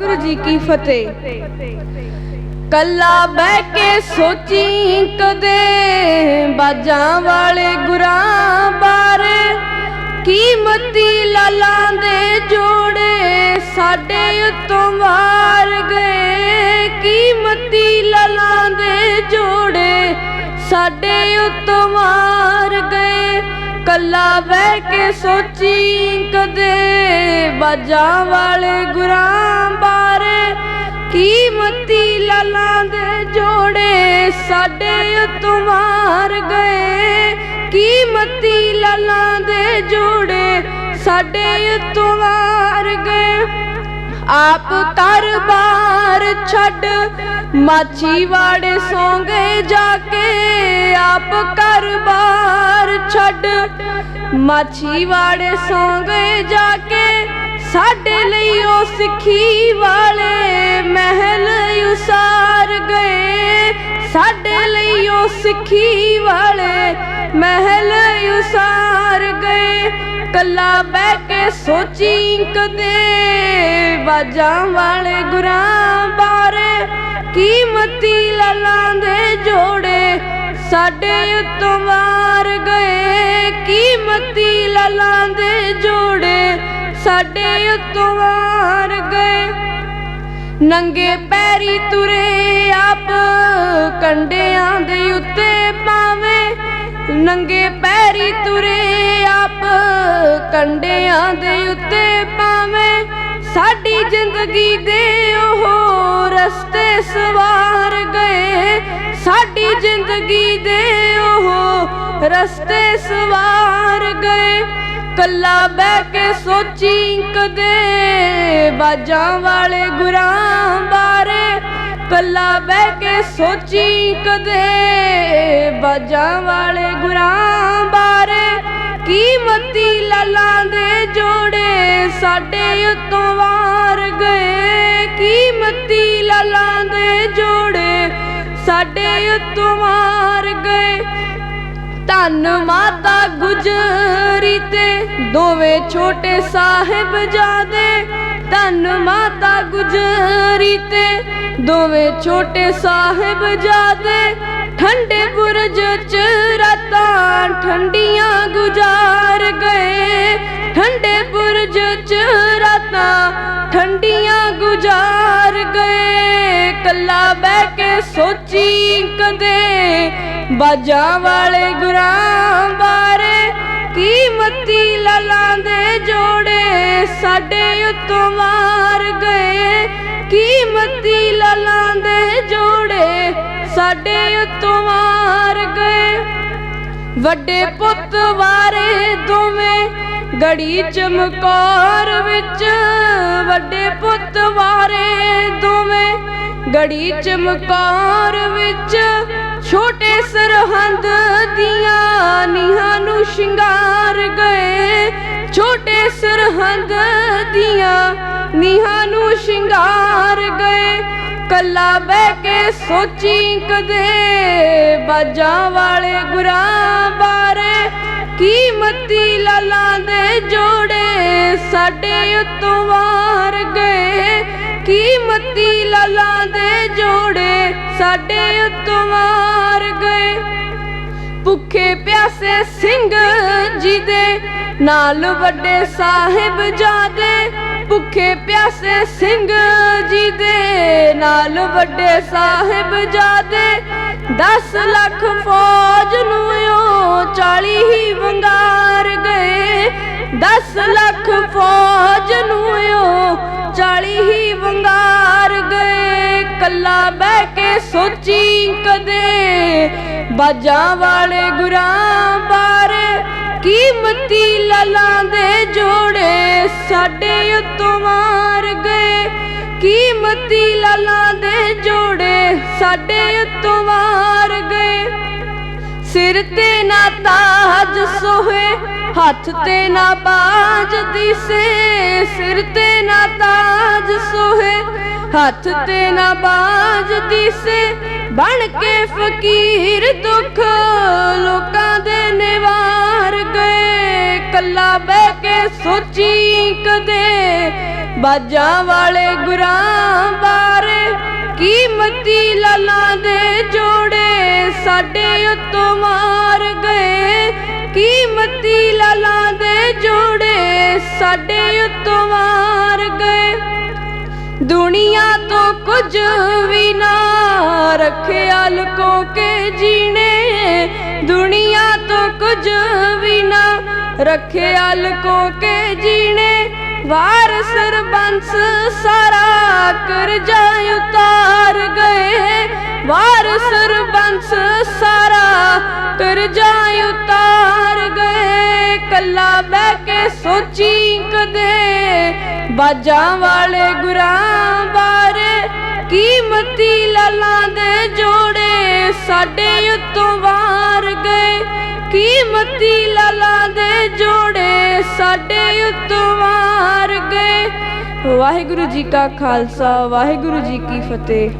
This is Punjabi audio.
ਵਾਹਿਗੁਰੂ ਜੀ ਕੀ ਫਤਿਹ। ਕੱਲਾ ਬਹਿ ਕੇ ਸੋਚੀ ਕਦੇ ਬਾਜਾਂ ਵਾਲੇ ਗੁਰਾਂ ਬਾਰੇ। ਕੀਮਤੀ ਲਾਲਾਂ ਦੇ ਜੋੜੇ ਸਾਡੇ ਉੱਤੋਂ ਵਾਰ ਗਏ। ਕੀਮਤੀ ਲਾਲਾਂ ਦੇ ਜੋੜੇ ਸਾਡੇ ਉੱਤੋਂ ਮਾਰ ਕੱਲਾ ਬਹਿ ਕੇ ਸੋਚੀ ਕਦੇ ਬਾਜਾਂ ਵਾਲੇ ਗੁਰਾਂ ਬਾਰੇ। ਕੀਮਤੀ ਲਾਲਾਂ ਦੇ ਜੋੜੇ ਸਾਡੇ ਉੱਤੋਂ ਮਾਰ ਗਏ ਕੀਮਤੀ ਲਾਲਾਂ ਦੇ ਜੋੜੇ ਸਾਡੇ ਉੱਤੋਂ ਮਾਰ ਗਏ। ਆਪ ਘਰ-ਬਾਰ ਛੱਡ, ਮਾਛੀ ਵਾੜੇ ਜਾ ਕੇ ਆਪ ਘਰ-ਬਾਰ ਛੱਡ। ਮਾਛੀ ਵਾੜੇ ਜਾ ਕੇ ਸਾਡੇ ਲਈ ਉਹ ਸਿੱਖੀ ਵਾਲੇ ਮਹਿਲ ਉਸਾਰ ਗਏ। ਸਾਡੇ ਲਈ ਉਹ ਸਿੱਖੀ ਵਾਲੇ ਮਹਿਲ ਉਸਾਰ ਗਏ। ਕੱਲਾ ਬਹਿ ਕੇ ਸੋਚੀ ਕਦੇ ਬਾਜਾਂ ਵਾਲੇ ਗੁਰਾਂ ਬਾਰੇ, ਕੀਮਤੀ ਲਾਲਾਂ ਦੇ ਜੋੜੇ ਸਾਡੇ ਉੱਤੋਂ ਵਾਰ ਗਏ। ਕੀਮਤੀ ਲਾਲਾਂ ਦੇ ਜੋੜੇ ਸਾਡੇ ਉੱਤੋਂ ਵਾਰ ਗਏ। ਨੰਗੇ ਪੈਰੀ ਤੁਰੇ ਆਪ ਕੰਡਿਆਂ ਦੇ ਉੱਤੇ ਪਾਵੇਂ ਨੰਗੇ ਪੈਰੀ ਤੁਰੇ ਆਪ, ਕੰਡਿਆਂ ਦੇ ਉੱਤੇ ਪਾਵੇਂ ਸਾਡੀ ਜ਼ਿੰਦਗੀ ਦੇ ਉਹ ਰਸਤੇ ਸਵਾਰ ਗਏ। ਸਾਡੀ ਜ਼ਿੰਦਗੀ ਦੇ ਉਹ ਰਸਤੇ ਸਵਾਰ ਗਏ। ਕੱਲਾ ਬਹਿ ਕੇ ਸੋਚੀ ਕਦੇ ਬਾਜਾਂ ਵਾਲੇ ਗੁਰਾਂ ਬਾਰੇ। ਕੱਲਾ ਬਹਿ ਕੇ ਸੋਚੀ ਕਦੇ ਬਾਜਾਂ ਵਾਲੇ ਗੁਰਾਂ ਬਾਰੇ ਕੀਮਤੀ ਲਾਲਾਂ ਦੇ ਜੋੜੇ ਸਾਡੇ ਉੱਤੋਂ ਵਾਰ ਗਏ। ਕੀਮਤੀ ਲਾਲਾਂ ਦੇ ਜੋੜੇ ਸਾਡੇ ਉੱਤੋਂ ਵਾਰ ਗਏ। ਧੰਨ ਮਾਤਾ ਗੁਜਰੀ ਤੇ ਦੋਵੇਂ ਛੋਟੇ ਸਾਹਿਬ ਜਾਦੇ ਧੰਨ ਮਾਤਾ ਗੁਜਰੀ ਤੇ ਦੋਵੇਂ ਛੋਟੇ ਸਾਹਿਬ ਜਾਦੇ, ਠੰਡੇ ਬੁਰਜ ਚ ਰਾਤਾਂ ਠੰਡੀਆਂ ਗੁਜ਼ਾਰ ਗਏ। ਠੰਡੇ ਬੁਰਜ ਚ ਰਾਤਾਂ ਠੰਡੀਆਂ ਗੁਜ਼ਾਰ ਗਏ। ਕੱਲਾ ਬਹਿ ਕੇ ਸੋਚੀ ਕਦੇ, ਬਾਜਾਂ ਵਾਲੇ ਗੁਰਾਂ ਬਾਰੇ ਕੀਮਤੀ ਲਾਲਾਂ ਦੇ ਜੋੜੇ ਸਾਡੇ ਉੱਤੋਂ ਮਾਰ ਗਏ। ਕੀਮਤੀ ਲਾਲਾਂ ਦੇ ਜੋੜੇ ਸਾਡੇ ਉੱਤੋਂ ਮਾਰ ਗਏ। ਵੱਡੇ ਪੁੱਤ ਵਾਰੇ ਦੋਵੇਂ ਗੜੀ ਚਮਕੌਰ ਵਿੱਚ। ਵੱਡੇ ਪੁੱਤ ਵਾਰੇ ਦੋਵੇਂ ਗੜੀ ਚਮਕੌਰ ਵਿੱਚ। ਛੋਟੇ ਸਰਹੰਦ ਦੀਆਂ ਨੀਹਾਂ ਨੂੰ ਸ਼ਿੰਗਾਰ ਗਏ। ਛੋਟੇ ਸਰਹੰਦ ਦੀਆਂ ਨੀਹਾਂ ਨੂੰ ਸ਼ਿੰਗਾਰ ਗਏ, ਕੱਲਾ ਬਹਿ ਕੇ ਸੋਚੀ ਕਦੇ, ਬਾਜਾਂ ਵਾਲੇ ਗੁਰਾਂ ਬਾਰੇ ਕੀਮਤੀ ਲਾਲਾਂ ਦੇ ਜੋੜੇ ਸਾਡੇ ਉੱਤੋਂ ਵਾਰ ਗਏ ਕੀਮਤੀ ਲਾਲਾਂ ਦੇ ਜੋੜੇ ਸਾਡੇ ਉੱਤੋਂ ਵਾਰ ਗਏ। ਭੁੱਖੇ ਪਿਆਸੇ ਸਿੰਘ ਜੀ ਦੇ, ਨਾਲ ਵੱਡੇ ਸਾਹਿਬ ਜਾਦੇ ਭੁੱਖੇ ਪਿਆਸੇ ਸਿੰਘ ਜੀ ਦੇ ਨਾਲ ਵੱਡੇ ਸਾਹਿਬ ਜਾਦੇ। 10 ਲੱਖ ਫੌਜ ਨੂੰ ਉਹ 40 ਹੀ ਵੰਗਾਰ ਗਏ। 10 ਲੱਖ ਫੌਜ ਨੂੰ ਉਹ 40 ਹੀ ਵੰਗਾਰ ਗਏ। ਕੱਲਾ ਬਹਿ ਕੇ ਸੋਚੀ ਕਦੇ। ਬਾਜਾਂ ਵਾਲੇ ਗੁਰਾਂ ਕੀਮਤੀ ਲਾਲਾਂ ਦੇ ਜੋੜੇ ਸਾਡੇ ਉੱਤੋਂ ਮਾਰ ਗਏ? ਕੀਮਤੀ ਲਾਲਾਂ ਦੇ ਜੋੜੇ ਸਾਡੇ ਉੱਤੋਂ ਮਾਰ ਗਏ? ਸਿਰ ਤੇ ਨਾ ਤਾਜ ਸੋਹੇ, ਹੱਥ ਤੇ ਨਾ ਬਾਜ ਦਿਸੇ। ਸਿਰ ਤੇ ਨਾ ਤਾਜ ਸੋਹੇ ਹੱਥ ਤੇ ਨਾ ਬਾਜ ਦਿਸੇ, ਬਣ ਕੇ ਫਕੀਰ ਦੁੱਖ। ਲੋਕਾਂ ਦੇ ਨਿਵਾਰ ਗਏ ਕੱਲਾ ਬਹਿ ਕੇ ਸੋਚੀ ਕਦੇ। ਬਾਜਾਂ ਵਾਲੇ ਗੁਰਾਂ ਲਾਲਾਂ ਦੇ ਜੋੜੇ ਸਾਡੇ ਉੱਤੋਂ ਮਾਰ ਗਏ। ਕੀਮਤੀ ਲਾਲਾਂ ਦੇ ਜੋੜੇ ਸਾਡੇ ਉੱਤੋਂ ਮਾਰ ਗਏ। ਦੁਨੀਆ ਤੋਂ ਕੁਝ ਵੀ ਨਾ ਰੱਖਿਆ ਲੁਕੋ ਕੇ ਜੀਣੇ। ਦੁਨੀਆ ਤੋਂ ਕੁਝ ਵੀ ਨਾ ਰੱਖਿਆ ਲੁਕੋ ਕੇ ਜੀਣੇ। ਵਾਰ ਸਰਬੰਸ ਸਾਰਾ ਕਰਜ਼ਾ ਉਤਾਰ ਗਏ। ਵਾਰ ਸਰਬੰਸ ਸਾਰਾ ਕਰਜ਼ਾ ਉਤਾਰ ਗਏ। ਕੱਲਾ ਬਹਿ ਕੇ ਸੋਚੀ ਕਦੇ ਬਾਜਾਂ ਵਾਲੇ ਗੁਰਾਂ ਬਾਰੇ ਕੀਮਤੀ ਲਾਲਾਂ ਦੇ ਜੋੜੇ ਸਾਡੇ ਉੱਤੋਂ ਵਾਰ ਗਏ। ਕੀਮਤੀ ਲਾਲਾਂ ਦੇ ਜੋੜੇ ਸਾਡੇ ਉੱਤੋਂ ਵਾਰ ਗਏ। ਵਾਹਿਗੁਰੂ ਜੀ ਕਾ ਖਾਲਸਾ, ਵਾਹਿਗੁਰੂ ਜੀ ਕੀ ਫਤਿਹ।